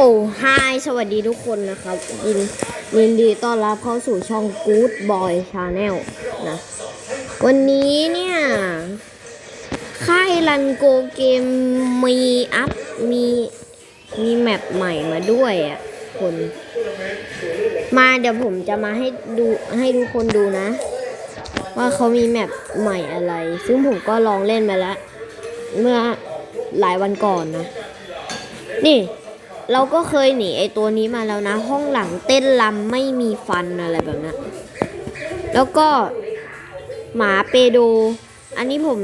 โอ้ไฮสวัสดีทุกคนนะครับยินยินดีต้อนรับเข้าสู่ช่อง Good Boy Channel นะ วันนี้เนี่ย ค่ายรันโกเกมมีอัพ มีมีแมปใหม่มาด้วยอะคน มาเดี๋ยวผมจะมาให้ดูให้ทุกคนดูนะ ว่าเขามีแมปใหม่อะไร ซึ่งผมก็ลองเล่นมาแล้ว เมื่อหลายวันก่อนนะ นี่ เราก็เคยหนีไอตัวนี้มาแล้วนะ ห้องหลังเต้นลำไม่มีฟันอะไรแบบนั้นแล้วก็หมาเปโด อันนี้ผม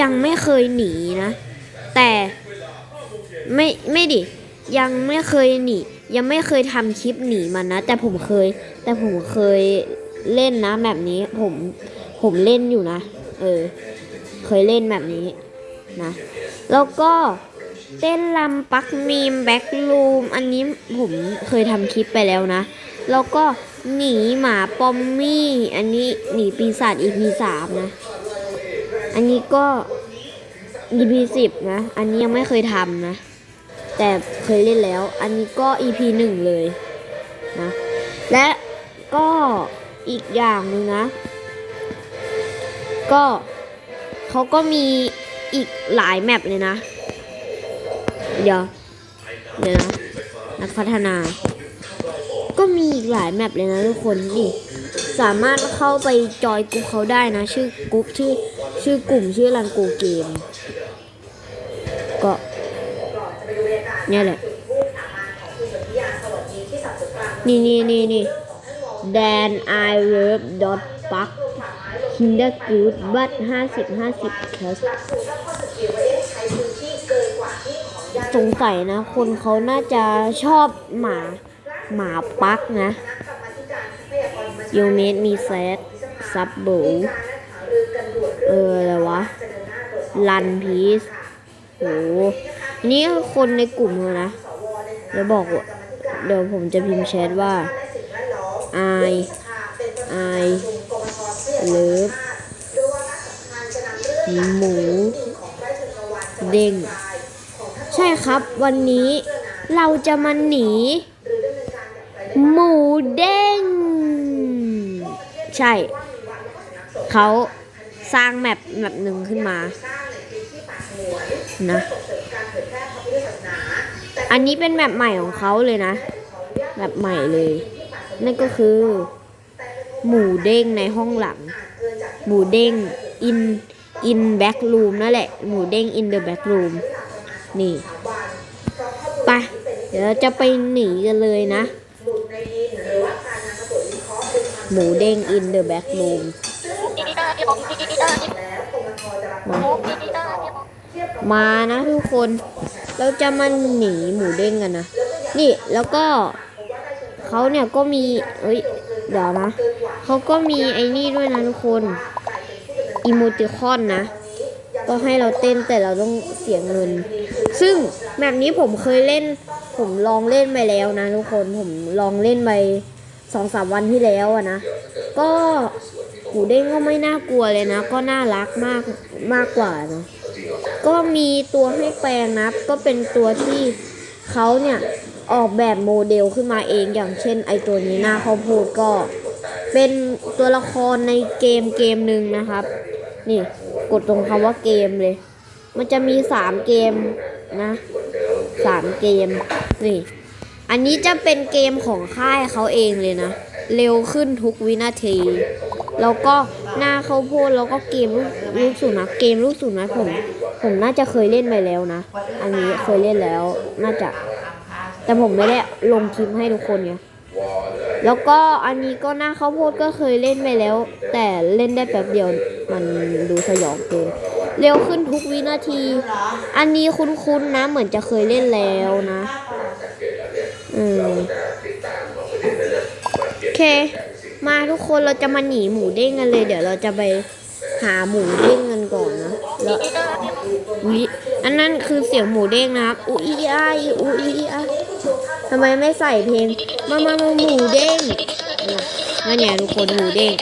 ยังไม่เคยหนีนะ แต่ไม่ไม่ดิ ยังไม่เคยหนี ยังไม่เคยทำคลิปหนีมันนะ แต่ผมเคย แต่ผมเคยเล่นนะแบบนี้ผมผมเล่นอยู่นะ เออ เคยเล่นแบบนี้นะ แล้วก็ เต้นลำปักมีมแบ็กลูมอันนี้ผมเคยทำคลิปไปแล้วนะ แล้วก็หนีหมาปอมมี่ อันนี้หนีปีศาจ EP สามนะ อันนี้ก็ EP สิบนะ อันนี้ยังไม่เคยทำนะ แต่เคยเล่นแล้ว อันนี้ก็ EP หนึ่งเลยนะ และก็อีกอย่างนึงนะ ก็เขาก็มีอีกหลายแมปเลยนะ เดี๋ยวเดี๋ยวนะนักพัฒนา ก็มีอีกหลายแมปเลยนะทุกคนนี่สามารถเข้าไปจอยกลุ่มเขาได้นะ ชื่อกลุ่มชื่อชื่อกลุ่มชื่อรันโกเกม ก็เนี่ยแหละนี่นี่นี่นี่ Dan I love dot park kinder good but ห้าสิบห้าสิบ plus สงสัยนะ คนเขาน่าจะชอบหมาหมาปักนะ You made me sad ซับบูเอออะไรวะ ลันพีซโหนี่คือคนในกลุ่มเลยนะเดี๋ยวบอกเดี๋ยวผมจะพิมพ์แชทว่า I I love หมูเด้ง ใช่ครับวันนี้เราจะมาหนี หมูเด้ง ใช่ เขาสร้างแมปแมปหนึ่งขึ้นมานะอันนี้เป็นแมปใหม่ของเขาเลยนะแมปใหม่เลย นั่นก็คือ หมูเด้งในห้องหลัง หมูเด้ง in in back room นั่นแหละ หมูเด้ง in the back room นี่ไปเดี๋ยวจะไปหนีกันเลยนะ หมูเด้ง in the back room มามานะทุกคน เราจะมาหนีหมูเด้งกันนะ นี่แล้วก็เขาเนี่ยก็มีเอ้ย เดี๋ยวนะ เขาก็มีไอ้นี่ด้วยนะทุกคนอีโมติคอนนะ ก็ให้เราเต้นแต่เราต้องเสียเงิน ซึ่งแบบนี้ผมเคยเล่น ผมลองเล่นไปแล้วนะทุกคนผมลองเล่นไปสองสามวันที่แล้วอะนะ ก็หูเด้งก็ไม่น่ากลัวเลยนะ ก็น่ารักมากมากกว่านะก็มีตัวให้แปลงนะ ก็เป็นตัวที่เขาเนี่ยออกแบบโมเดลขึ้นมาเองอย่างเช่น ไอตัวนี้หน้าข้าวโพดก็ เป็นตัวละครในเกมเกมหนึ่งนะครับ นี่กดตรงคำว่าเกมเลย มันจะมีสามเกมนะสามเกมนี่อันนี้จะเป็นเกมของค่ายเขาเองเลยนะ เร็วขึ้นทุกวินาที แล้วก็หน้าเขาวโพดแล้วก็เกมลูกลูกสุนัขเกมลูกสุนัขผมผมน่าจะเคยเล่นไปแล้วนะ อันนี้เคยเล่นแล้วน่าจะ แต่ผมไม่ได้ลงคลิปให้ทุกคนไงแล้วก็อันนี้ก็หน้าข้าวโพดก็เคยเล่นไปแล้ว แต่เล่นได้แป๊บเดียวมันดูสยองเกิน เร็วขึ้นทุกวินาที อันนี้คุ้นๆนะ เหมือนจะเคยเล่นแล้วนะอืมโอเค มาทุกคนเราจะมาหนีหมูเด้งกันเลย เดี๋ยวเราจะไปหาหมูเด้งกันก่อนนะแล้ววิอันนั้นคือเสียงหมูเด้งนะครับอุยอ้ายอุ้ยอ้ายทำไมไม่ใส่เพลงมามามาหมูเด้งนั่นเนี่ยทุกคนหมูเด้ง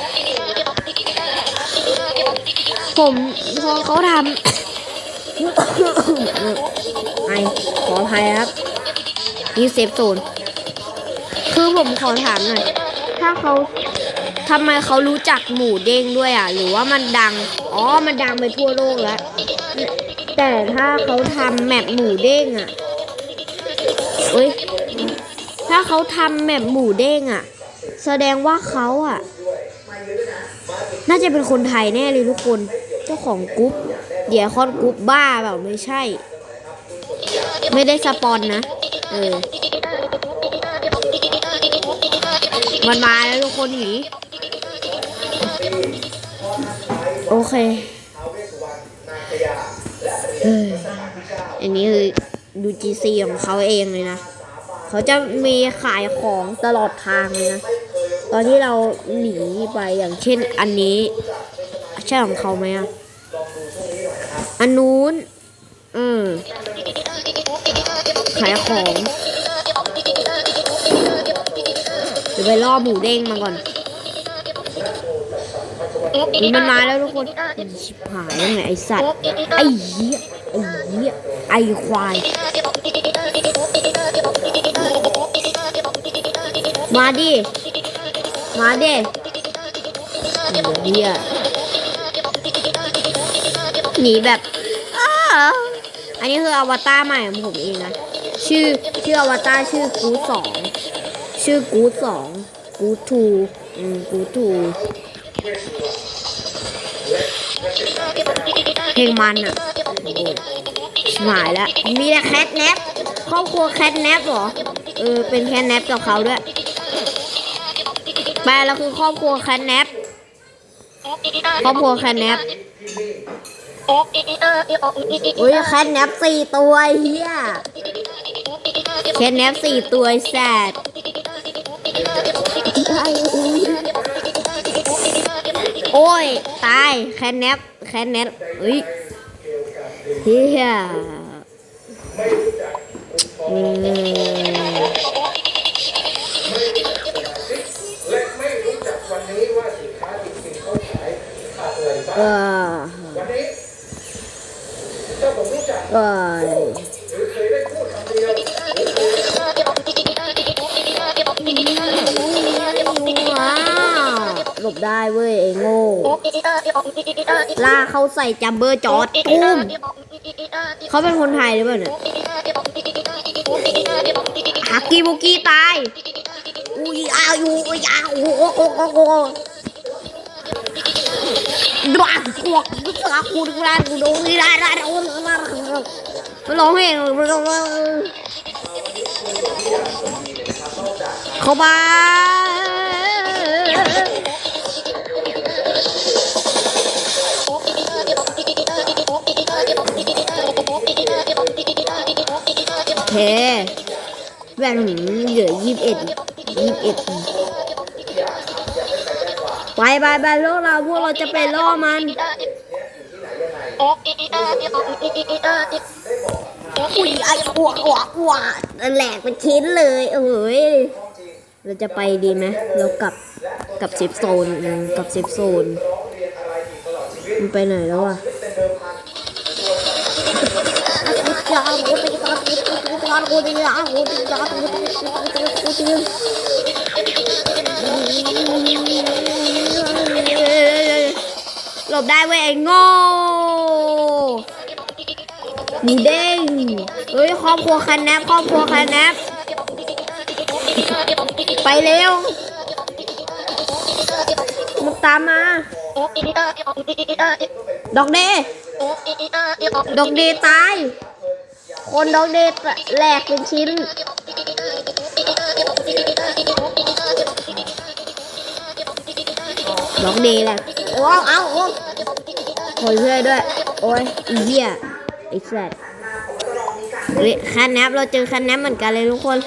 ผมพอเขาทำไอขออภัยครับนี่เซฟโซนคือผมขอถามหน่อย ถ้าเขาทำไมเขารู้จักหมูเด้งด้วยอะ หรือว่ามันดัง อ๋อ มันดังไปทั่วโลกแล้ว แต่ถ้าเขาทำแมปหมูเด้งอะเอ้ย ถ้าเขาทำแมปหมูเด้งอะ แสดงว่าเขาอะ น่าจะเป็นคนไทยแน่เลยทุกคน เจ้าของกรุ๊ปเดี๋ยวคอนกรุ๊ปบ้าเปล่าไม่ใช่ ไม่ได้สปอนนะ เออ มันมาแล้วทุกคนหนีโอเคเอันนี้คือดู GC ของเขาเองเลยนะ เขาจะมีขายของตลอดทางเลยนะ ตอนที่เราหนีไปอย่างเช่นอันนี้ ใช่ของเขาไหมอะ อันนู้นเออขายของเดี๋ยวไปล่อหมูเด้งมาก่อน มันมาแล้วทุกคนชิบหายแล้วไงไอสัตว์ ไอเหี้ย ไอเหี้ย ไอควาย มาดิ มาดิเหี้ย หนีแบบอ้าอันนี้คืออวตารใหม่ของผมเองนะชื่อชื่ออวตารชื่อกูสองชื่อกูสองกูทูอืมกูทูเพลงมันอะหชิบหายแล้วมีแต่แคทแนปครอบครัวแคทแนปเหรอเออเป็นแคทแนปกับเขาด้วยแปแล้วคือครอบครัวแคทแนปครอบครัวแคทแนป อุ้ยแคทแนปสี่ตัวเฮียแคทแนปสี่ตัวแซดโอ้ย ตาย แคทแนปแคทแนปเฮ้ยเฮียอืมและไม่รู้จักวันนี้ กเออหรือเคยได้พูดคำเดียวว้าวหลบได้เว้ยไอ้โง่ล่าเขาใส่จัมเบอร์จอดตุ้มเขาเป็นคนไทยหรือเปล่าเนี่ยฮักกี้บุกี้ตายอุ้ยอายุอุ้ยอาโอ้โหโอ้โหโอ้โห ดวงกวกสาคูดกรานกูดูนี่ได้ได้โอ้โหมันร้องเพลงเข้าบ้านเฮ้แว่นผมเหลือยี่สิบเอ็ดยี่สิบเอ็ด ไปไปไปโลกเราพวกเราจะไปล่อมันอุ้ยไอ้อ้วกอ้วกอ้วกแหลกเป็นชิ้นเลยเอ้ยเราจะไปดีไหมเรากลับกลับเซฟโซนอืมกลับเซฟโซนมันไปไหนแล้วอะ บได้เว้ยไอ้โง่หมูเด้งเฮ้ยครอบครัวคันแนบครอบครัวคันแนบไปเร็วมันตามมา ดอกเดดอกเดตาย คนดอกเดแหลกเป็นชิ้นดอกเดแหลก อ้เอาเอาโอ้โอยช่วยด้วย โอ้ยเหี้ยไอ้แซดเฮ้ยคันแนบเราเจอคันแนบเหมือนกันเลยทุกคน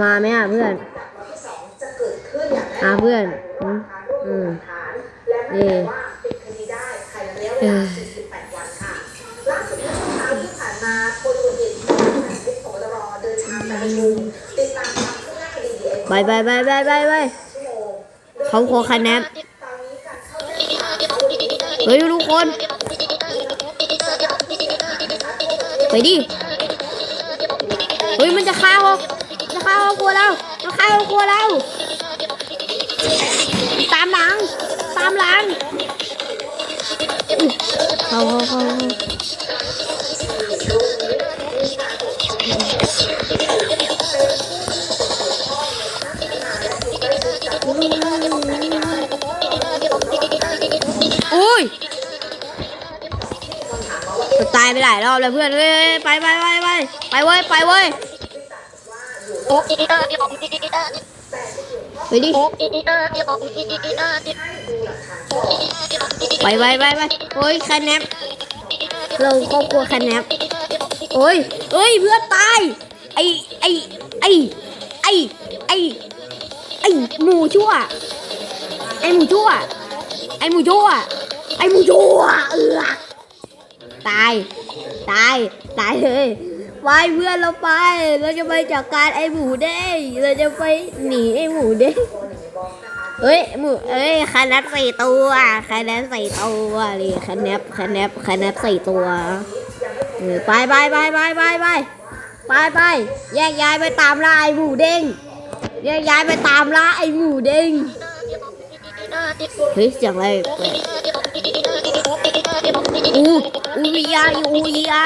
มาไหมอะเพื่อนอะเพื่อน อืมอืมเออเออ ไปไปไปไปไปไปเขาขอคะแนนเฮ้ยทุกคน ไปดิ เฮ้ยมันจะฆ่าเราจะฆ่าเราบครัวเราจะฆ่าครอบครัวเรา ตามหลัง ตามหลังเข้าเขาเขาายไปหลายรอบแล้วเพื่อนเฮ้ยไปไปไปไปไปเว้ยไปเว้ยไปดิไปไปไปไปโอ้ยแคนแนปเราครอบครัวแคนแนปโอ้ยเอ้ยเพื่อนตายไอไอไอไอไอไอหมูชั่วไอหมูชั่วไอหมูชั่วไอหมูชั่วเออ ตาย ตาย ตายเลยไปเพื่อนเราไป เราจะไปจัดการไอหมูเด้งเราจะไปหนีไอหมูเด้งเอ้ยหมูเอ้ยคานับสี่ตัวคานับสี่ตัวนี่คานับคานับคานับสี่ตัวไปไปไปไปไปไปไปไปแยกย้ายไปตามล่าไอ้หมูเด้งแยกย้ายไปตามล่าไอ้หมูเด้ง เฮ้ยเสียงอะไรแปลกอู้อูวีอาอูวีอา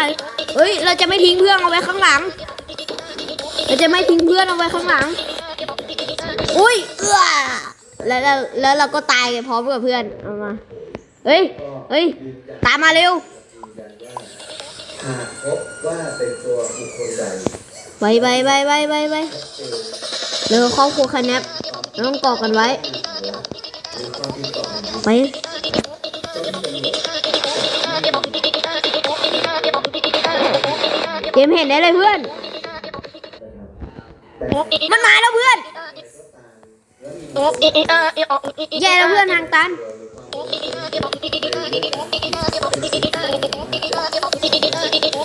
เฮ้ย เราจะไม่ทิ้งเพื่อนเอาไว้ข้างหลัง เราจะไม่ทิ้งเพื่อนเอาไว้ข้างหลัง อุ้ยเอื้อแล้วแล้วแล้วเราก็ตายพร้อมกับเพื่อนเอามา เฮ้ย เฮ้ย ตามมาเร็วหากพบว่าเป็นตัวบุคคลใดไปไปไปไปไปไปเร็วครอบครัวคันแนบเราต้องเกาะกันไว้ ไปเกมเห็นได้เลยเพื่อน มันมาแล้วเพื่อนแย่แล้วเพื่อนทางตัน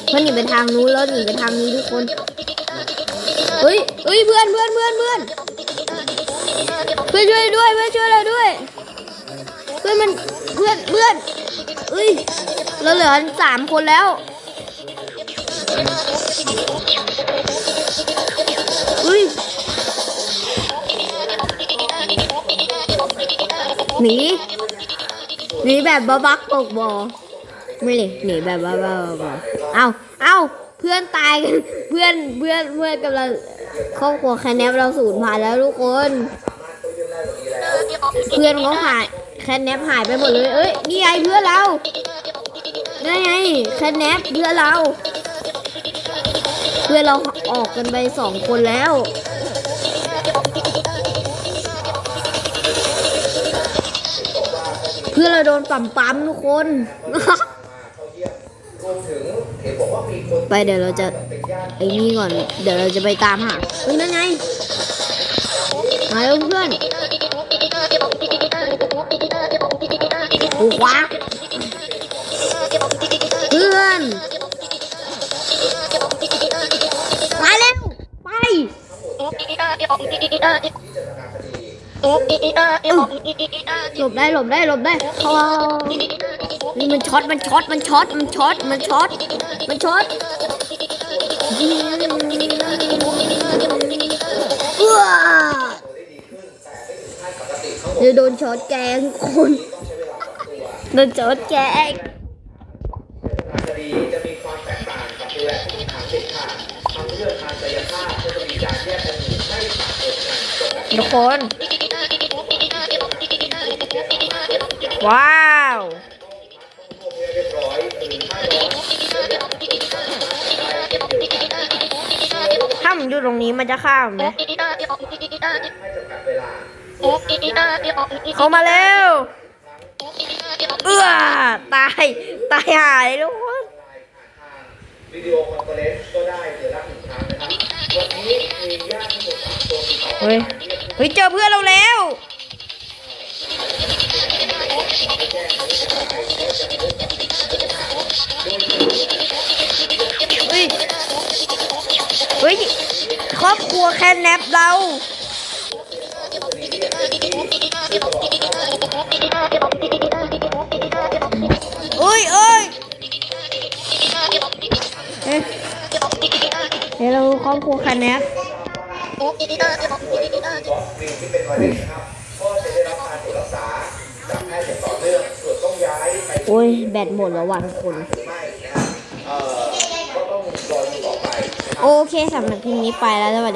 เพื่อนหนีไปทางนู้นแล้วหนีไปทางนี้ทุกคน เฮ้ยเฮ้ยเพื่อนเพื่อนเพื่อนเพื่อน พื่อนช่วยด้วยเพื่อนช่วยเราด้วย เพื่อนมันเพื่อนเพื่อนเอ้ยเราเหลือสามคนแล้วเฮ้ยหนีหนีแบบบักตกบอไม่เลยหนีแบบบ้าบ้าบอเอาเอาเพื่อนตายกัน เพื่อนเพื่อนเพื่อนกำลังครอบครัวแคนแนปเราสูญพันธุ์แล้วทุกคน เพื่อนเขาหาย แคนแนปหายไปหมดเลย เอ้ย นี่ไงเพื่อนเรานี่ไง แคนแนปเพื่อนเรา เพื่อนเราออกกันไปสองคนแล้วเพื่อนเราโดนปั๊มปั๊มทุกคนรวมถึงเห็นบอกว่ามีคน ไปเดี๋ยวเราจะไอ้นี่ก่อน เดี๋ยวเราจะไปตามหาเฮ้ยนั่นไง มาแล้วเพื่อน โอ้ว้าเพื่อนมาเร็วไปหลบได้หลบได้หลบได้นี่มันช็อตมันช็อตมันช็อตมันช็อตมันช็อตมันช็อตเอื้อเดี๋ยวโดนช็อตแกงคน โดนช็อตแกงจะมีความแตกต่างกับดูแลผู้ต้องขังเด็ดขาดทางเรื่องทางกายภาพก็จะมีการแยกกันอยู่ให้ต่างกันกันจบทุกคน ว้าวถ้าร้อนถ้ามันอยู่ตรงนี้มันจะข้ามไหมให้จำกัดเขามาเร็ว เอื้อตาย ตายหายทุกคนวิดีโอคอนเฟอเรนซ์ก็ได้เดี๋ยวรับหนึ่งครั้งนะครับวันนี้มีญาติทั้งหมดสามคนติดต่อเฮ้ยเฮ้ยเจอเพื่อนเราแล้วเฮ้ยเฮ้ยครอบครัวแค่แนบเรา เดี๋ยวเราครอบครัวคะแนนหน่วยที่บล็อกลิงที่เป็นมะเร็งนะครับก็จะได้รับการตรวจรักษาจากแพทย์อย่างต่อเนื่องส่วนต้องย้ายไปโอ้ย แบตหมดแล้ววันคนหรือไม่นะครับเอ่อก็ต้องรอดูต่อไปนะครับโอเคสำหรับคลิปนี้ไปแล้วสวัสดี